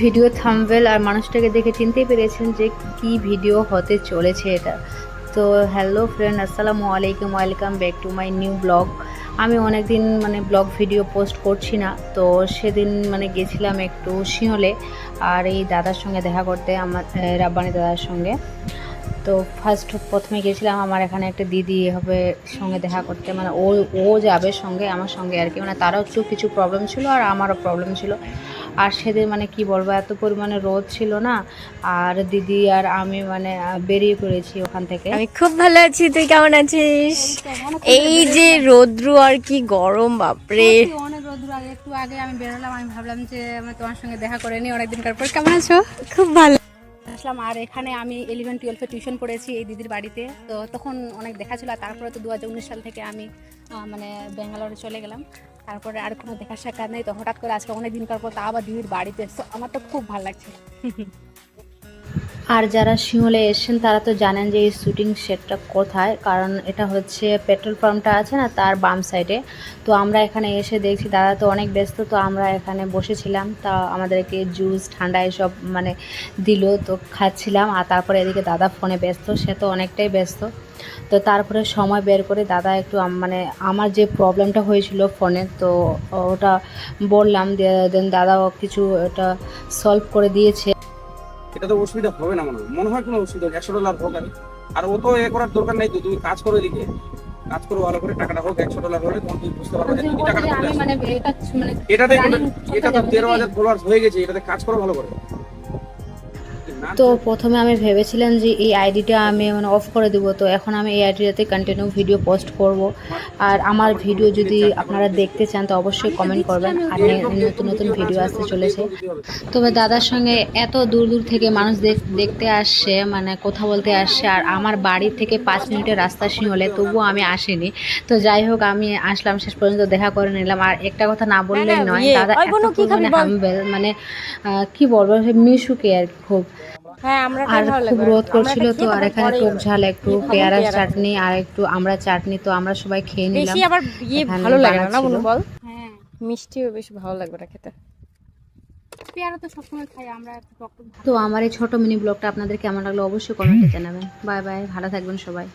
Video থামবেল আর মানুষটাকে দেখে চিনতেই পেরেছেন যে কি ভিডিও হতে চলেছে এটা। তো হ্যালো ফ্রেন্ড, আসসালামু আলাইকুম, welcome back to my new blog. আমি অনেক দিন মানে ব্লগ ভিডিও পোস্ট করছি না, তো সেদিন মানে গেছিলাম একটু শিহলে আর এই দাদার সঙ্গে দেখা করতে, আমার রাব্বানি দাদার সঙ্গে। তো ফার্স্ট প্রথমে গেছিলাম আমার এখানে একটা দিদি হবে সঙ্গে দেখা করতে মানে ও ও যাবে সঙ্গে, আমার সঙ্গে আর কি। মানে তারও একটু কিছু প্রবলেম ছিল আর আমারও প্রবলেম ছিল। আর সেদিন মানে কি বলব এত পরিমাণে রোদ ছিল না আর দিদি আর আমি মানে বেরিয়ে পড়েছি ওখান থেকে। আমি খুব ভালো আছি তুই কেমন আছিস? এই যে রৌদ্র আর কি গরম বাপরে। অনেক রোদ্র আগে একটু আগে আমি বেরোলাম আমি ভাবলাম যে আমি তোমার সঙ্গে দেখা করে নিই অনেকদিনকার পর। কেমন আছো? খুব ভালো। আসলাম আর এখানে আমি ইলেভেন টুয়েলভে টিউশন পড়েছি এই দিদির বাড়িতে। তো তখন অনেক দেখা ছিল আর তারপরে তো দু হাজার উনিশ সাল থেকে আমি মানে ব্যাঙ্গালোরে চলে গেলাম। তারপরে আর কোনো দেখা সাক্ষাৎ নেই তো হঠাৎ করে আজকে অনেক দিনকার পর তা আবার দিদির বাড়িতে আমার তো খুব ভালো লাগছে। আর যারা শিমলে এসেছেন, তারা তো জানেন যে এই শুটিং সেটটা কোথায়, কারণ এটা হচ্ছে পেট্রোল পাম্পটা আছে না, তার বাম সাইডে। তো আমরা এখানে এসে দেখছি দাদা তো অনেক ব্যস্ত, তো আমরা এখানে বসেছিলাম, তা আমাদেরকে জুস, ঠান্ডা এসব মানে দিল, তো খাচ্ছিলাম। আর তারপরে এদিকে দাদা ফোনে ব্যস্ত, সে তো অনেকটাই ব্যস্ত। তো তারপরে সময় বের করে দাদা একটু মানে আমার যে প্রবলেমটা হয়েছিল ফোনে, তো ওটা বললাম দেন দাদাও কিছু ওটা সলভ করে দিয়েছে। তো অসুবিধা হবে না মনে হয়। মনে হয় কোনো অসুবিধা একশো ডলার হোক আর আর ও তো এ করার দরকার নেই তো তুমি কাজ করো এদিকে। কাজ করো ভালো করে টাকাটা হোক একশো ডলার হলে তখন তুমি বুঝতে পারবে যে তুমি টাকাটা আমি। মানে এটা মানে এটাতে running এটা তো তেরো হাজার ফলোয়ার্স হয়ে গেছে এটাতে কাজ করো ভালো করে। তো প্রথমে আমি ভেবেছিলাম যে এই আইডিটা আমি মানে অফ করে দেবো তো এখন আমি এই আইডিটাতে কন্টিনিউ ভিডিও পোস্ট করব। আর আমার ভিডিও যদি আপনারা দেখতে চান তো অবশ্যই কমেন্ট করবেন। আর নতুন নতুন ভিডিও আসতে চলেছে। তবে দাদার সঙ্গে এত দূর দূর থেকে মানুষ দেখ- দেখতে আসছে মানে কথা বলতে আসছে আর আমার বাড়ি থেকে পাঁচ মিনিটের রাস্তা হলে তবুও আমি আসিনি। তো যাই হোক আমি আসলাম শেষ পর্যন্ত দেখা করে নিলাম। আর একটা কথা না বললেই নয় ইয়ে, দাদা? হাম্বেল মানে কি বলব মিশুকে আর কি খুব। আর খুব রোদ করছিল তো আর এখানে টক ঝাল একটু পেয়ারা পেয়ারা চাটনি আর একটু আমরা চাটনি তো আমরা সবাই খেয়ে নিলাম। আবার ইয়ে ভালো লাগে না না বানাচ্ছিল। বনু বল? হ্যাঁ। মিষ্টিও বেশ ভালো লাগবে না খেতে। পেয়ারা তো সবসময় খাই আমরা তো আমার এই ছোট মিনি ব্লগটা আপনাদের কেমন লাগল অবশ্যই কমেন্টে জানাবেন। বাই বাই ভালো থাকবেন সবাই।